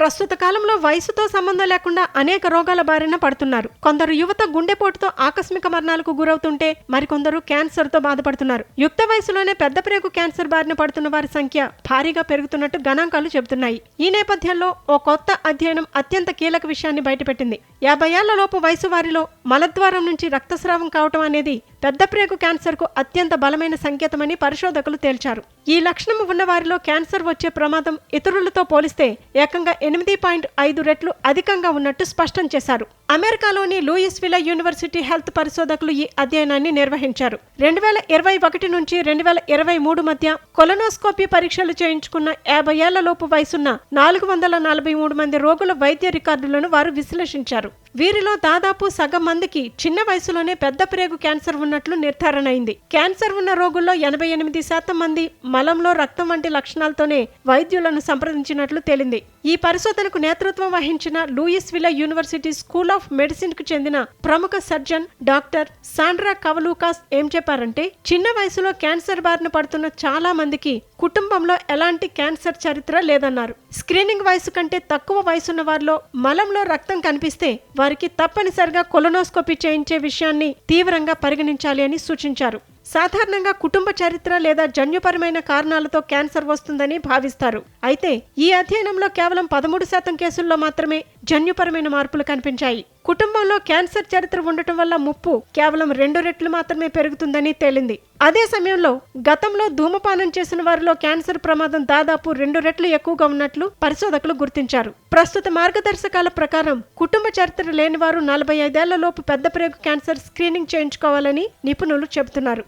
ప్రస్తుత కాలంలో వయసుతో సంబంధం లేకుండా అనేక రోగాల బారిన పడుతున్నారు. కొందరు యువత గుండెపోటుతో ఆకస్మిక మరణాలకు గురవుతుంటే మరికొందరు క్యాన్సర్తో బాధపడుతున్నారు. యుక్త వయసులోనే పెద్ద ప్రేగు క్యాన్సర్ బారిన పడుతున్న వారి సంఖ్య భారీగా పెరుగుతున్నట్టు గణాంకాలు చెబుతున్నాయి. ఈ నేపథ్యంలో ఓ కొత్త అధ్యయనం అత్యంత కీలక విషయాన్ని బయటపెట్టింది. యాభై ఏళ్ళ లోపు వయసు వారిలో మలద్వారం నుంచి రక్తస్రావం కావటం అనేది పెద్ద ప్రేగు అత్యంత బలమైన సంకేతమని పరిశోధకులు తేల్చారు. ఈ లక్షణం ఉన్నవారిలో క్యాన్సర్ వచ్చే ప్రమాదం ఇతరులతో పోలిస్తే ఏకంగా ఎనిమిది పాయింట్ ఐదు రెట్లు అధికంగా ఉన్నట్టు స్పష్టం చేశారు. అమెరికాలోని లూయిస్విలా యూనివర్సిటీ హెల్త్ పరిశోధకులు ఈ అధ్యయనాన్ని నిర్వహించారు. రెండు వేల ఇరవై ఒకటి నుంచి రెండు వేల ఇరవై మూడు మధ్య కొలనోస్కోపీ పరీక్షలు చేయించుకున్న యాభై ఏళ్ళ లోపు వయసున్న నాలుగు వందల నలభై మూడు మంది రోగుల వైద్య రికార్డులను వారు విశ్లేషించారు. వీరిలో దాదాపు సగం మందికి చిన్న వయసులోనే పెద్ద ప్రేగు క్యాన్సర్ ఉన్నట్లు నిర్ధారణ అయింది. క్యాన్సర్ ఉన్న రోగుల్లో ఎనభై ఎనిమిది శాతం మంది మలంలో రక్తం వంటి లక్షణాలతోనే వైద్యులను సంప్రదించినట్లు తేలింది. ఈ పరిశోధనకు నేతృత్వం వహించిన Luis Vila university school of మెడిసిన్కు చెందిన ప్రముఖ సర్జన్ డాక్టర్ సాండ్రా కవలూకాస్ ఏం చెప్పారంటే చిన్న వయసులో క్యాన్సర్ బారిన పడుతున్న చాలా మందికి కుటుంబంలో ఎలాంటి క్యాన్సర్ చరిత్ర లేదన్నారు. స్క్రీనింగ్ వయసు కంటే తక్కువ వయసున్న వారిలో మలంలో రక్తం కనిపిస్తే వారికి తప్పనిసరిగా కొలనోస్కోపీ చేయించే విషయాన్ని తీవ్రంగా పరిగణించాలి అని సూచించారు. సాధారణంగా కుటుంబ చరిత్ర లేదా జన్యుపరమైన కారణాలతో క్యాన్సర్ వస్తుందని భావిస్తారు. అయితే ఈ అధ్యయనంలో కేవలం పదమూడు శాతం కేసుల్లో మాత్రమే జన్యుపరమైన మార్పులు కనిపించాయి. కుటుంబంలో క్యాన్సర్ చరిత్ర ఉండటం వల్ల ముప్పు కేవలం రెండు రెట్లు మాత్రమే పెరుగుతుందని తేలింది. అదే సమయంలో గతంలో ధూమపానం చేసిన వారిలో క్యాన్సర్ ప్రమాదం దాదాపు రెండు రెట్లు ఎక్కువగా ఉన్నట్లు పరిశోధకులు గుర్తించారు. ప్రస్తుత మార్గదర్శకాల ప్రకారం కుటుంబ చరిత్ర లేని వారు నలభై ఐదేళ్ళలోపు పెద్ద ప్రేగు క్యాన్సర్ స్క్రీనింగ్ చేయించుకోవాలని నిపుణులు చెబుతున్నారు.